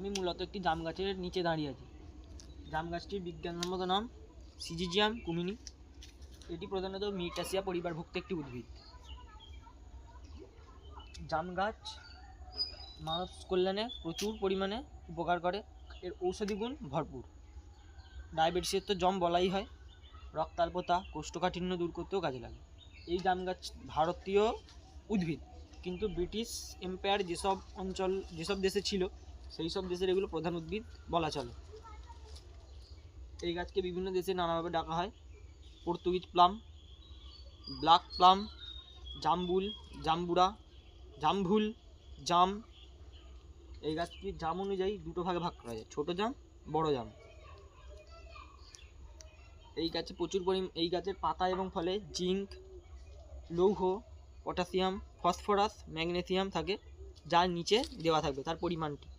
আমি মূলত একটি জাম গাছের নিচে দাঁড়িয়ে আছি। জাম গাছটির বিজ্ঞানসম্মত নাম সিজিজিয়াম কুমিনি। এটি প্রধানত মিটাসিয়া পরিবারভুক্ত একটি উদ্ভিদ। জাম গাছ মানব কল্যাণে প্রচুর পরিমাণে উপকার করে। এর ঔষধি গুণ ভরপুর। ডায়াবেটিসের তো জম বলাই হয়। রক্তাল্পতা, কোষ্ঠকাঠিন্য দূর করতেও কাজে লাগে। এই জাম গাছ ভারতীয় উদ্ভিদ। কিন্তু ব্রিটিশ এম্পায়ার যেসব অঞ্চল, যেসব দেশে ছিল সেই সব দেশের এগুলো প্রধান উদ্ভিদ, বলা চলে। এই গাছকে বিভিন্ন দেশে নানাভাবে ডাকা হয়। পর্তুগিজ প্লাম, ব্ল্যাক প্লাম, জাম্বুল, জাম্বুরা, জামভুল, জাম। এই গাছটি জাম অনুযায়ী দুটো ভাগে ভাগ করা যায়, ছোটো জাম, বড় জাম। এই গাছে প্রচুর পরিমাণ এই গাছের পাতা এবং ফলে জিঙ্ক, লৌহ, পটাশিয়াম, ফসফরাস, ম্যাগনেসিয়াম থাকে, যার নিচে দেওয়া থাকবে, তার পরিমাণটি।